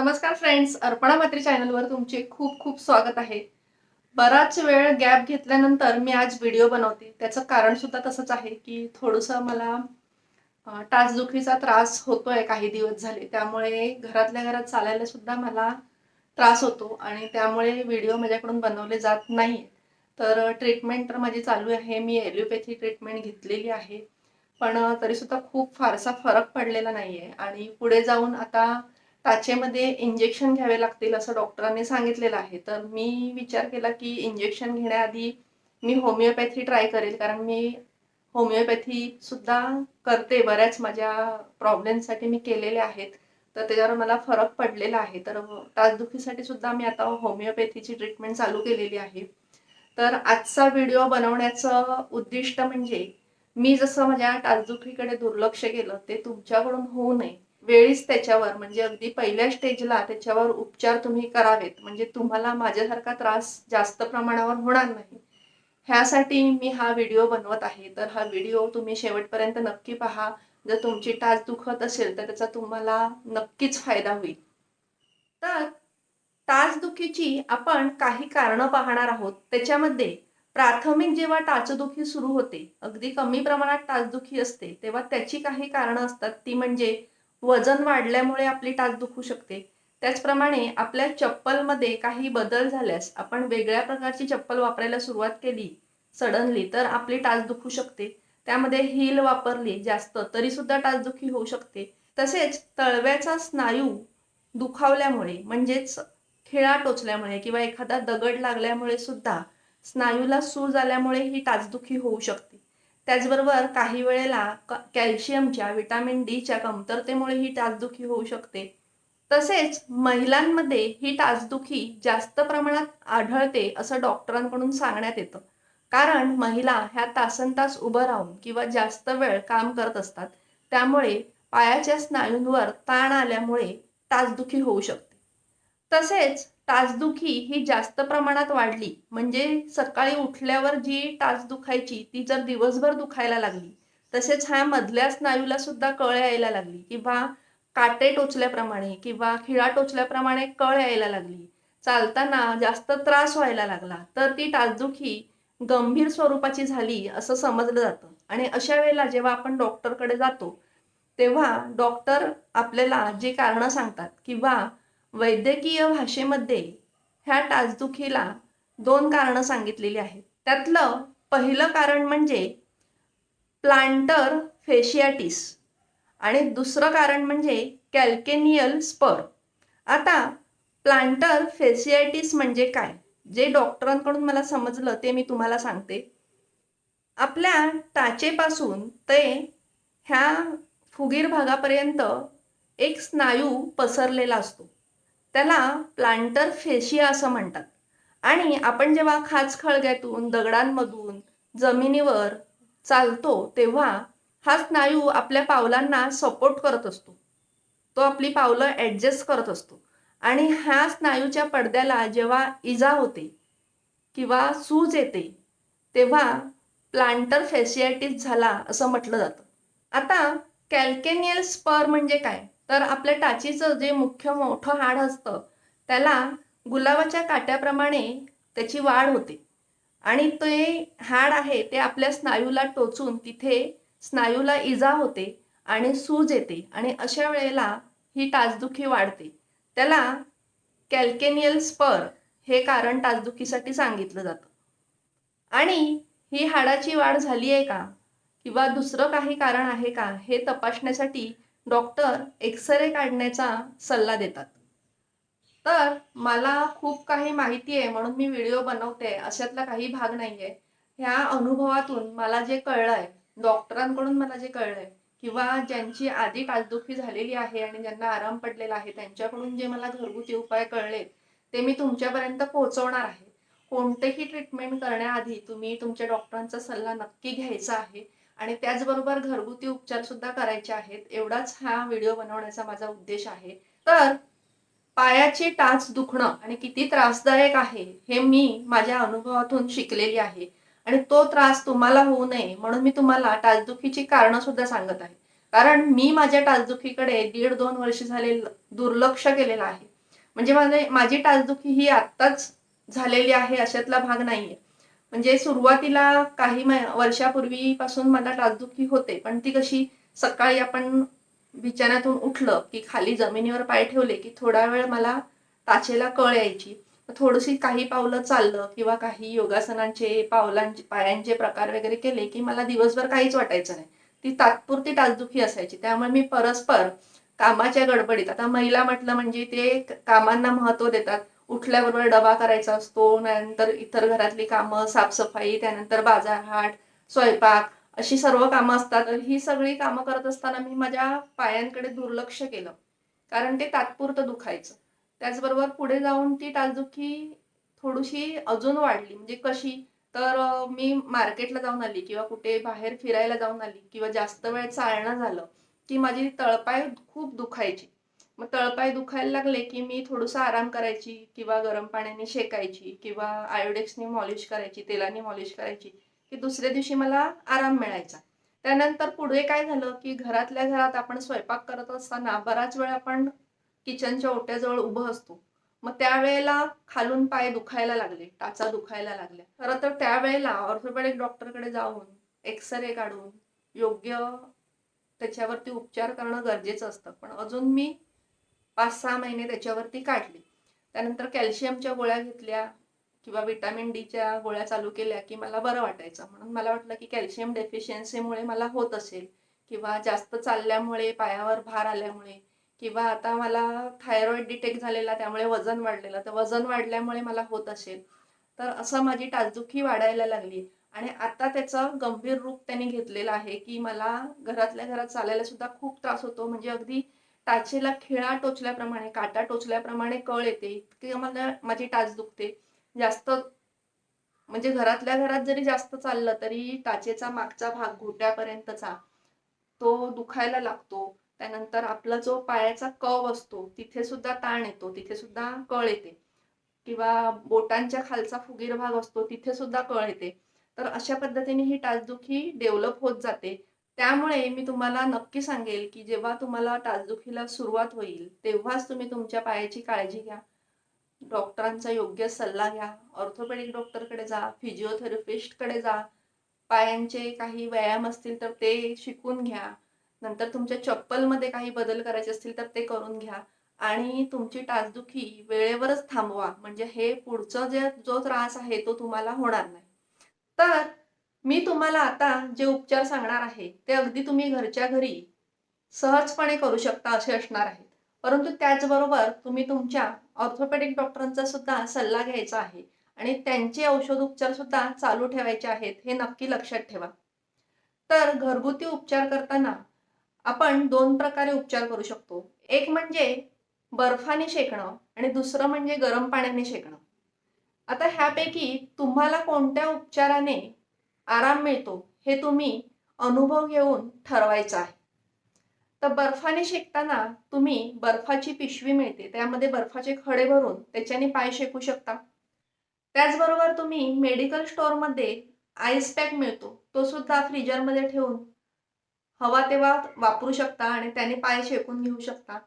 नमस्कार फ्रेंड्स अर्पणा मात्री चॅनलवर तुमचे खूप खूप स्वागत आहे. बराच वेळ गॅप घेतल्यानंतर मी आज व्हिडिओ बनवते. त्याचं कारण सुद्धा तसंच आहे की थोडंसं मला अं, टाचदुखीचा त्रास होतोय काही दिवस झाले. त्यामुळे घरातल्या घरात चालायला सुद्धा मला त्रास होतो आणि त्यामुळे व्हिडिओ माझ्याकडून बनवले जात नाही. तर ट्रीटमेंट तर माझी चालू आहे. मी एलिओपॅथी ट्रीटमेंट घेतलेली आहे. पण तरीसुद्धा खूप फारसा फरक पडलेला नाही आहे आणि पुढे जाऊन आता टाचेमध्ये इंजेक्शन घ्यावे लागतील असं डॉक्टरांनी सांगितलेलं आहे. तर मी विचार केला की इंजेक्शन घेण्याआधी मी होमिओपॅथी ट्राय करेल. कारण मी होमिओपॅथी सुद्धा करते. बऱ्याच माझ्या प्रॉब्लेमसाठी मी केलेले आहेत. तर त्याच्यावर मला फरक पडलेला आहे. तर तासदुखीसाठी सुद्धा मी आता होमिओपॅथीची ट्रीटमेंट चालू केलेली आहे. तर आजचा व्हिडिओ बनवण्याचं उद्दिष्ट म्हणजे मी जसं माझ्या टाचदुखीकडे दुर्लक्ष केलं ते तुमच्याकडून होऊ नये. वेळीच त्याच्यावर म्हणजे अगदी पहिल्या स्टेजला त्याच्यावर उपचार तुम्ही करावेत. म्हणजे तुम्हाला माझ्यासारखा त्रास जास्त प्रमाणावर होणार नाही. ह्यासाठी मी हा व्हिडिओ बनवत आहे. तर हा व्हिडिओ तुम्ही शेवटपर्यंत नक्की पहा. जर तुमची टाच दुखत असेल तर त्याचा तुम्हाला नक्कीच फायदा होईल. तर टाचदुखीची आपण काही कारणं पाहणार आहोत. त्याच्यामध्ये प्राथमिक जेव्हा टाचदुखी सुरू होते अगदी कमी प्रमाणात टाचदुखी असते तेव्हा त्याची काही कारणं असतात. ती म्हणजे वजन वाढल्यामुळे आपली टाच दुखू शकते. त्याचप्रमाणे आपल्या चप्पलमध्ये काही बदल झाल्यास आपण वेगळ्या प्रकारची चप्पल वापरायला सुरुवात केली सडनली तर आपली टाच दुखू शकते. त्यामध्ये हील वापरली जास्त तरी सुद्धा टाचदुखी होऊ शकते. तसेच तळव्याचा स्नायू दुखावल्यामुळे म्हणजेच खिळा टोचल्यामुळे किंवा एखादा दगड लागल्यामुळे सुद्धा स्नायूला सूज आल्यामुळे ही टाचदुखी होऊ शकते. त्याचबरोबर काही वेळेला क- कॅल्शियमच्या विटॅमिन डीच्या कमतरतेमुळे ही टाचदुखी होऊ शकते. तसेच महिलांमध्ये ही टाचदुखी जास्त प्रमाणात आढळते असं डॉक्टरांकडून सांगण्यात येतं. कारण महिला ह्या तासन तास उभं राहून किंवा जास्त वेळ काम करत असतात. त्यामुळे पायाच्या स्नायूंवर ताण आल्यामुळे टाचदुखी होऊ शकते. तसेच टाचदुखी ही जास्त प्रमाणात वाढली. म्हणजे सकाळी उठल्यावर जी टाच दुखायची ती जर दिवसभर दुखायला लागली तसेच ह्या मधल्या स्नायूला सुद्धा कळ यायला लागली किंवा काटे टोचल्याप्रमाणे किंवा खिळा टोचल्याप्रमाणे कळ यायला लागली. चालताना जास्त त्रास व्हायला लागला तर ती टाचदुखी गंभीर स्वरूपाची झाली असं समजलं जातं. आणि अशा वेळेला जेव्हा आपण डॉक्टरकडे जातो तेव्हा डॉक्टर आपल्याला जी कारणं सांगतात किंवा वैद्यकीय भाषेमध्ये ह्या टाचदुखीला दोन कारणं सांगितलेली आहेत. त्यातलं पहिलं कारण म्हणजे प्लांटर फेशियाटिस आणि दुसरं कारण म्हणजे कॅल्केनियल स्पर. आता प्लांटर फेसियाटिस म्हणजे काय? जे डॉक्टरांकडून मला समजलं ते मी तुम्हाला सांगते. आपल्या टाचेपासून ते ह्या फुगीर भागापर्यंत एक स्नायू पसरलेला असतो. त्याला प्लांटर फेशिया असं म्हणतात. आणि आपण जेव्हा खाचखळग्यातून दगडांमधून जमिनीवर चालतो तेव्हा हा स्नायू आपल्या पावलांना सपोर्ट करत असतो. तो आपली पावलं ॲडजस्ट करत असतो. आणि ह्या स्नायूच्या पडद्याला जेव्हा इजा होते किंवा सूज येते तेव्हा प्लांटर फेसियाटिस झाला असं म्हटलं जातं. आता कॅल्केनियल स्पर म्हणजे काय? तर आपल्या टाचीचं जे मुख्य मोठं हाड असतं त्याला गुलाबाच्या काट्याप्रमाणे त्याची वाढ होते. आणि ते हाड आहे ते आपल्या स्नायूला टोचून तिथे स्नायूला इजा होते आणि सूज येते आणि अशा वेळेला ही टाचदुखी वाढते. त्याला कॅल्केनियल स्पर हे कारण टाचदुखीसाठी सांगितलं जातं. आणि ही हाडाची वाढ झाली आहे का? किंवा दुसरं काही कारण आहे का? हे तपासण्यासाठी डॉक्टर एक्सरे काढण्याचा सल्ला देतात. तर मला खूप काही माहिती आहे म्हणून मी व्हिडिओ बनवते. अशातला काही भाग नाही आहे ह्या अनुभवातून मला जे कळलं आहे डॉक्टरांकडून मला जे कळलं आहे किंवा ज्यांची आधी टाचदुखी झालेली आहे आणि ज्यांना आराम पडलेला आहे त्यांच्याकडून जे मला घरगुती उपाय कळले ते मी तुमच्यापर्यंत पोहोचवणार आहे. कोणतेही ट्रीटमेंट करण्याआधी तुम्ही तुमच्या डॉक्टरांचा सल्ला नक्की घ्यायचा आहे. आणि त्याचबरोबर घरगुती उपचार सुद्धा करायचे आहेत. एवढाच हा व्हिडिओ बनवण्याचा माझा उद्देश आहे. तर पायाची टाच दुखणं आणि किती त्रासदायक आहे हे मी माझ्या अनुभवातून शिकलेली आहे. आणि तो त्रास तुम्हाला होऊ नये म्हणून मी तुम्हाला टाचदुखीची कारणं सुद्धा सांगत आहे. कारण मी माझ्या टाचदुखीकडे दीड दोन वर्ष झाले दुर्लक्ष केलेलं आहे. म्हणजे माझे माझी टाचदुखी ही आत्ताच झालेली आहे अशातला भाग नाहीये. म्हणजे सुरुवातीला काही वर्षापूर्वीपासून मला टाचदुखी होते पण ती कशी सकाळी आपण बिछाण्यातून उठलं की खाली जमिनीवर पाय ठेवले की थोडा वेळ मला टाचेला कळ यायची. थोडीशी काही पावलं चाललं किंवा काही योगासनांचे पावलांचे पायांचे प्रकार वगैरे केले की मला दिवसभर काहीच वाटायचं नाही. ती तात्पुरती टाचदुखी असायची. त्यामुळे मी परस्पर कामाच्या गडबडीत आता महिला म्हटलं म्हणजे ते कामांना महत्त्व देतात उठल्याबरोबर डबा करायचा असतो नंतर इतर घरातली कामं साफसफाई त्यानंतर बाजारहाट स्वयंपाक अशी सर्व कामं असतात. तर ही सगळी कामं करत असताना मी माझ्या पायांकडे दुर्लक्ष केलं. कारण ते तात्पुरतं दुखायचं. त्याचबरोबर पुढे जाऊन ती टाचदुखी थोडीशी अजून वाढली. म्हणजे कशी? तर मी मार्केटला जाऊन आली किंवा कुठे बाहेर फिरायला जाऊन आली किंवा जास्त वेळ चालणं झालं की माझी तळपाय खूप दुखायची. मग तळपाय दुखायला लागले की मी थोडंसं आराम करायची किंवा गरम पाण्याने शेकायची किंवा आयोडेक्सने मॉलिश करायची तेलाने मॉलिश करायची की दुसऱ्या दिवशी मला आराम मिळायचा. त्यानंतर पुढे काय झालं की घरातल्या घरात आपण स्वयंपाक करत असताना बराच वेळ आपण किचनच्या ओट्याजवळ उभं असतो. मग त्यावेळेला खालून पाय दुखायला लागले टाचा दुखायला लागल्या. खरं तर त्यावेळेला ऑर्थोपेडिक डॉक्टरकडे जाऊन एक्सरे काढून योग्य त्याच्यावरती उपचार करणं गरजेचं असतं. पण अजून मी पाच सहा महिने त्याच्यावरती काढली. त्यानंतर कॅल्शियमच्या गोळ्या घेतल्या किंवा विटामिन डीच्या गोळ्या चालू केल्या की मला बरं वाटायचं. म्हणून मला वाटलं की कॅल्शियम डेफिशियन्सीमुळे मला होत असेल किंवा जास्त चालल्यामुळे पायावर भार आल्यामुळे किंवा आता मला थायरॉइड डिटेक्ट झालेला त्यामुळे वजन वाढलेलं तर वजन वाढल्यामुळे मला होत असेल. तर असं माझी टाचदुखी वाढायला लागली आणि आता त्याचं गंभीर रूप त्यांनी घेतलेलं आहे की मला घरातल्या घरात चालायला सुद्धा खूप त्रास होतो. म्हणजे अगदी टाचेला खिळा टोचल्याप्रमाणे काटा टोचल्याप्रमाणे कळ येते. इतकी मला माझी टाच दुखते. जास्त म्हणजे घरातल्या घरात जरी जास्त चाललं तरी टाचेचा मागचा भाग घोट्यापर्यंतचा तो दुखायला लागतो. त्यानंतर आपला जो पायाचा कव असतो तिथे सुद्धा ताण येतो तिथे सुद्धा कळ येते. किंवा बोटांच्या खालचा फुगीर भाग असतो तिथे सुद्धा कळ येते. तर अशा पद्धतीने ही टाचदुखी डेव्हलप होत जाते. त्यामुळे मी तुम्हाला नक्की सांगेल की जेव्हा तुम्हाला तासदुखीला सुरुवात होईल तेव्हाच तुम्ही तुमच्या पायाची काळजी घ्या. डॉक्टरांचा योग्य सल्ला घ्या. ऑर्थोपेडिक डॉक्टरकडे जा फिजिओथेरपिस्टकडे जा. पायांचे काही व्यायाम असतील तर ते शिकून घ्या. नंतर तुमच्या चप्पलमध्ये काही बदल करायचे असतील तर ते करून घ्या. आणि तुमची टाचदुखी वेळेवरच थांबवा. म्हणजे हे पुढचं जे जो त्रास आहे तो तुम्हाला होणार नाही. तर मी तुम्हाला आता जे उपचार सांगणार आहे ते अगदी तुम्ही घरच्या घरी सहजपणे करू शकता असे असणार आहेत परंतु त्याचबरोबर तुम्ही तुमच्या ऑर्थोपेडिक डॉक्टरांचा सुद्धा सल्ला घ्यायचा आहे आणि त्यांचे औषध उपचार सुद्धा चालू ठेवायचे आहेत हे नक्की लक्षात ठेवा. तर घरगुती उपचार करताना आपण दोन प्रकारे उपचार करू शकतो. एक म्हणजे बर्फाने शेकणं आणि दुसरं म्हणजे गरम पाण्याने शेकणं. आता ह्यापैकी तुम्हाला कोणत्या उपचाराने आराम मिळतो हे तुम्ही अनुभव घेऊन ठरवायचं आहे. तर बर्फाने शेकताना तुम्ही बर्फाची पिशवी मिळते त्यामध्ये बर्फाचे खडे भरून त्याच्याने पाय शेकू शकता. त्याचबरोबर तुम्ही मेडिकल स्टोअरमध्ये आईस पॅक मिळतो तो सुद्धा फ्रीजरमध्ये ठेवून हवा तेव्हा वापरू शकता आणि त्याने पाय शेकून घेऊ शकता.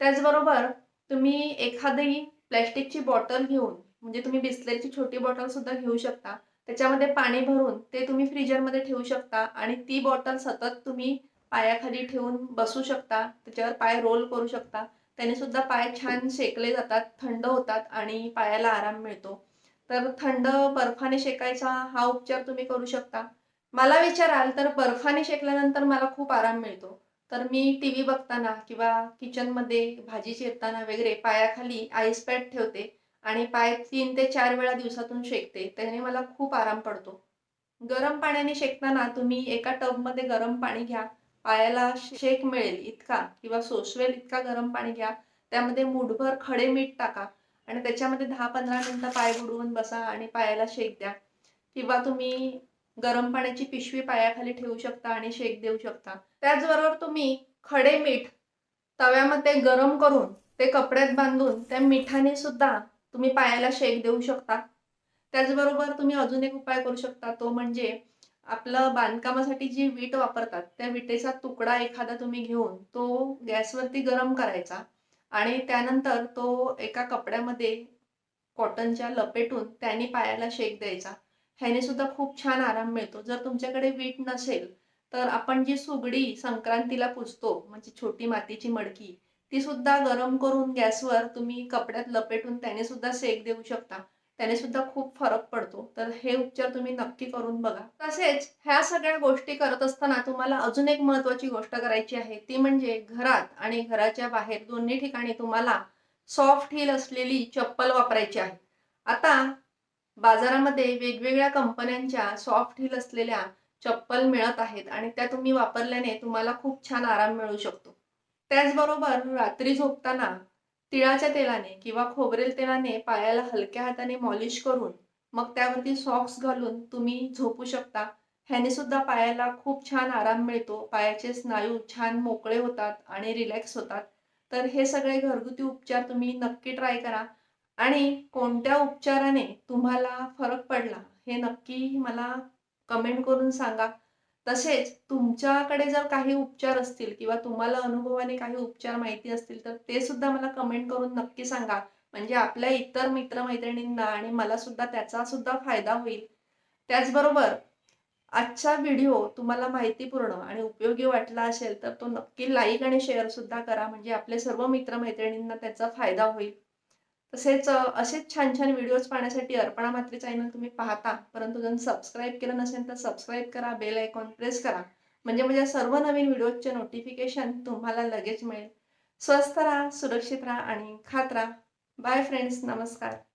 त्याचबरोबर तुम्ही एखादी प्लॅस्टिकची बॉटल घेऊन म्हणजे तुम्ही बिस्लेरीची छोटी बॉटल सुद्धा घेऊ शकता. त्याच्यामध्ये पाणी भरून ते तुम्ही फ्रीजरमध्ये ठेवू शकता आणि ती बॉटल सतत तुम्ही पायाखाली ठेवून बसू शकता त्याच्यावर पाय रोल करू शकता. त्याने सुद्धा पाय छान शेकले जातात थंड होतात आणि पायाला आराम मिळतो. तर थंड बर्फाने शेकायचा हा उपचार तुम्ही करू शकता. मला विचाराल तर बर्फाने शेकल्यानंतर मला खूप आराम मिळतो. तर मी टी व्ही बघताना किंवा किचनमध्ये भाजी चिरताना वगैरे पायाखाली आईस पॅड ठेवते. आणि पाय तीन ते चार वेळा दिवसातून शेकते. त्याने मला खूप आराम पडतो. गरम पाण्याने शेकताना तुम्ही एका टबमध्ये गरम पाणी घ्या. पायाला शेक मिळेल इतका किंवा सोसवेल इतका गरम पाणी घ्या. त्यामध्ये मुठभर खडे मीठ टाका आणि त्याच्यामध्ये दहा पंधरा मिनटं पाय बुडवून बसा आणि पायाला शेक द्या. किंवा तुम्ही गरम पाण्याची पिशवी पायाखाली ठेवू शकता आणि शेक देऊ शकता. त्याचबरोबर तुम्ही खडे मीठ तव्यामध्ये गरम करून ते कपड्यात बांधून त्या मिठाने सुद्धा तुम्ही पायाला शेक देऊ शकता. त्याचबरोबर तुम्ही अजून एक उपाय करू शकता. तो म्हणजे आपलं बांधकामासाठी जी वीट वापरतात त्या विटेचा तुकडा एखादा तुम्ही घेऊन तो गॅसवरती गरम करायचा आणि त्यानंतर तो एका कपड्यामध्ये कॉटनच्या लपेटून त्याने पायाला शेक द्यायचा. ह्याने सुद्धा खूप छान आराम मिळतो. जर तुमच्याकडे वीट नसेल तर आपण जी सुगडी संक्रांतीला पुजतो म्हणजे छोटी मातीची मडकी ती सुद्धा गरम करून गॅसवर तुम्ही कपड्यात लपेटून त्याने सुद्धा सेक देऊ शकता. त्याने सुद्धा खूप फरक पडतो. तर हे उपचार तुम्ही नक्की करून बघा. तसेच ह्या सगळ्या गोष्टी करत असताना तुम्हाला अजून एक महत्वाची गोष्ट करायची आहे. ती म्हणजे घरात आणि घराच्या बाहेर दोन्ही ठिकाणी तुम्हाला सॉफ्ट हिल असलेली चप्पल वापरायची आहे. आता बाजारामध्ये वेगवेगळ्या कंपन्यांच्या सॉफ्ट हिल असलेल्या चप्पल मिळत आहेत आणि त्या तुम्ही वापरल्याने तुम्हाला खूप छान आराम मिळू शकतो. त्याचबरोबर रात्री झोपताना तिळाच्या तेलाने किंवा खोबरेल तेलाने पायाला हलक्या हाताने मॉलिश करून मग त्यावरती सॉक्स घालून तुम्ही झोपू शकता. ह्याने सुद्धा पायाला खूप छान आराम मिळतो. पायाचे स्नायू छान मोकळे होतात आणि रिलॅक्स होतात. तर हे सगळे घरगुती उपचार तुम्ही नक्की ट्राय करा. आणि कोणत्या उपचाराने तुम्हाला फरक पडला हे नक्की मला कमेंट करून सांगा. तसेच तुमच्याकडे जर काही उपचार असतील किंवा तुम्हाला अनुभवाने काही उपचार माहिती असतील तर ते सुद्धा मला कमेंट करून नक्की सांगा. म्हणजे आपल्या इतर मित्रमैत्रिणींना आणि मला सुद्धा त्याचा सुद्धा फायदा होईल. त्याचबरोबर आजचा व्हिडिओ तुम्हाला माहितीपूर्ण आणि उपयोगी वाटला असेल तर तो नक्की लाईक आणि शेअर सुद्धा करा. म्हणजे आपले सर्व मित्रमैत्रिणींना त्याचा फायदा होईल. तसेच असेच छान छान व्हिडिओज पाहण्यासाठी अर्पणा मात्री चॅनल तुम्ही पाहता. परंतु जर सबस्क्राईब केलं नसेल तर सबस्क्राईब करा बेल आयकॉन प्रेस करा. म्हणजे माझ्या सर्व नवीन व्हिडिओजचे नोटिफिकेशन तुम्हाला लगेच मिळेल. स्वस्थ राहा सुरक्षित राहा आणि खात राहा. बाय फ्रेंड्स नमस्कार.